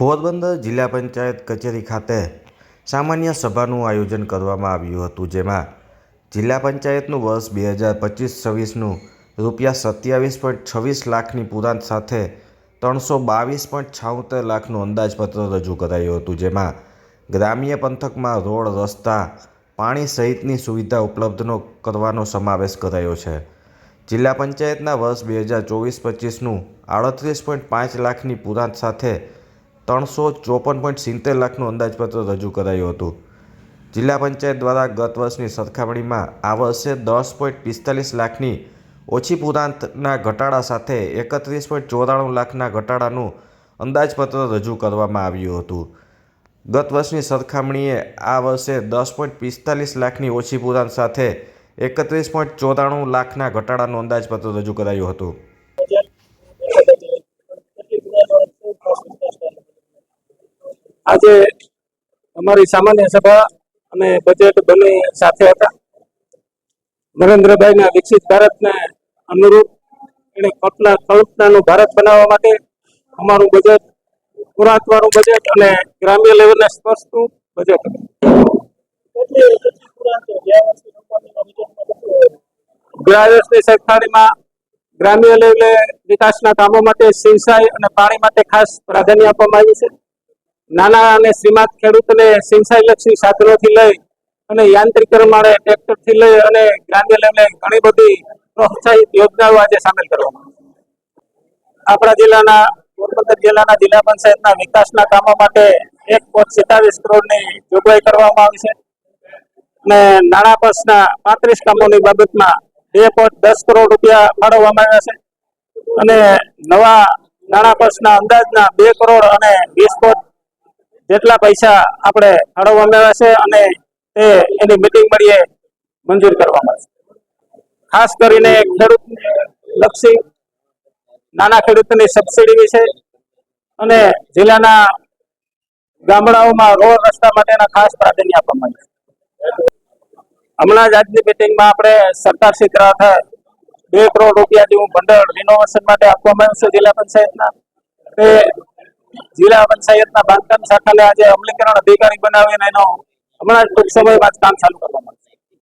પોરબંદર જિલ્લા પંચાયત કચેરી ખાતે સામાન્ય સભાનું આયોજન કરવામાં આવ્યું હતું, જેમાં જિલ્લા પંચાયતનું વર્ષ બે હજાર પચીસ છવ્વીસનું રૂપિયા સત્યાવીસ પોઈન્ટ છવ્વીસ લાખની પુરાંત સાથે ત્રણસો બાવીસ પોઈન્ટ છાઉતેર લાખનું અંદાજપત્ર રજૂ કરાયું હતું, જેમાં ગ્રામ્ય પંથકમાં રોડ, રસ્તા, પાણી સહિતની સુવિધા ઉપલબ્ધનો કરવાનો સમાવેશ કરાયો છે. જિલ્લા પંચાયતના વર્ષ બે હજાર ચોવીસ પચીસનું આડત્રીસ પોઈન્ટ પાંચ લાખની પુરાંત સાથે ત્રણસો ચોપન પોઈન્ટ સિત્તેર લાખનું અંદાજપત્ર રજૂ કરાયું હતું. જિલ્લા પંચાયત દ્વારા ગત વર્ષની સરખામણીમાં આ વર્ષે દસ પોઈન્ટ પિસ્તાલીસ લાખની ઓછી પુરાંતના ઘટાડા સાથે એકત્રીસ પોઈન્ટ ચોરાણું લાખના ઘટાડાનું અંદાજપત્ર રજૂ કરવામાં આવ્યું હતું. ગત વર્ષની સરખામણીએ આ વર્ષે દસ પોઈન્ટ પિસ્તાલીસ લાખની ઓછી પુરાંત સાથે એકત્રીસ પોઈન્ટ ચોરાણું લાખના ઘટાડાનું અંદાજપત્ર રજૂ કરાયું હતું. આજે અમારી સામાન્ય સભા અને બજેટ બંને સાથે હતા. નરેન્દ્રભાઈના વિકસિત ભારતને અનુરૂપ એને કલ્પના કલ્પનાનું ભારત બનાવવા માટે અમારું બજેટ પુરાતવાનું બજેટ અને ગ્રામ્ય લેવલને સ્પર્શતું બજેટ ગયા વર્ષની સરખામણીમાં ગ્રામ્ય લેવલે વિકાસના કામો માટે સિંચાઈ અને પાણી માટે ખાસ પ્રાધાન્ય આપવામાં આવ્યું છે. નાના અને શ્રીમંત ખેડૂતને સિંચાઈ લક્ષી સાધનોથી લઈ અને યાંત્રિકરણ માટે ટ્રેક્ટરથી લઈ અને ગ્રામ્ય લેવલે ઘણી બધી પ્રોત્સાહિત યોજનાઓ આજે સામેલ કરવામાં. આપણા જિલ્લાના, પોરબંદર જિલ્લાના જિલ્લા પંચાયતના વિકાસના કામો માટે એક પોઈન્ટ સિત્તાવીસ કરોડની જોગવાઈ કરવામાં આવી છે અને નાણાં પંચના પાંત્રીસ કામોની બાબતમાં બે પોઈન્ટ દસ કરોડ રૂપિયા ફાળવવામાં આવ્યા છે અને નવા નાણાં પંચના અંદાજના બે કરોડ અને વીસ પોઈન્ટ જેટલા પૈસા આપણે ફાળવવામાં આવ્યા છે અને તે એની મિટિંગ મળીએ મંજૂર કરવામાં આવશે ખાસ કરીને ખેડૂત લક્ષી નાના ખેડૂતોની સબસિડી વિશે અને જિલ્લાના ગામડાઓમાં રોડ રસ્તા માટેના ખાસ પ્રાધાન્ય આપવામાં આવ્યું હમણાં જ આજની મિટિંગમાં આપણે સરકારશ્રી દ્વારા બે કરોડ રૂપિયા જેવું ભંડોળ રિનોવેશન માટે આપવામાં આવ્યું છે જિલ્લા પંચાયતના. તે જિલ્લા પંચાયતના બાંધકામ શાખાને આજે અમલીકરણ અધિકારી બનાવીને એનો હમણાં ટૂંક સમયમાં કામ ચાલુ કરવામાં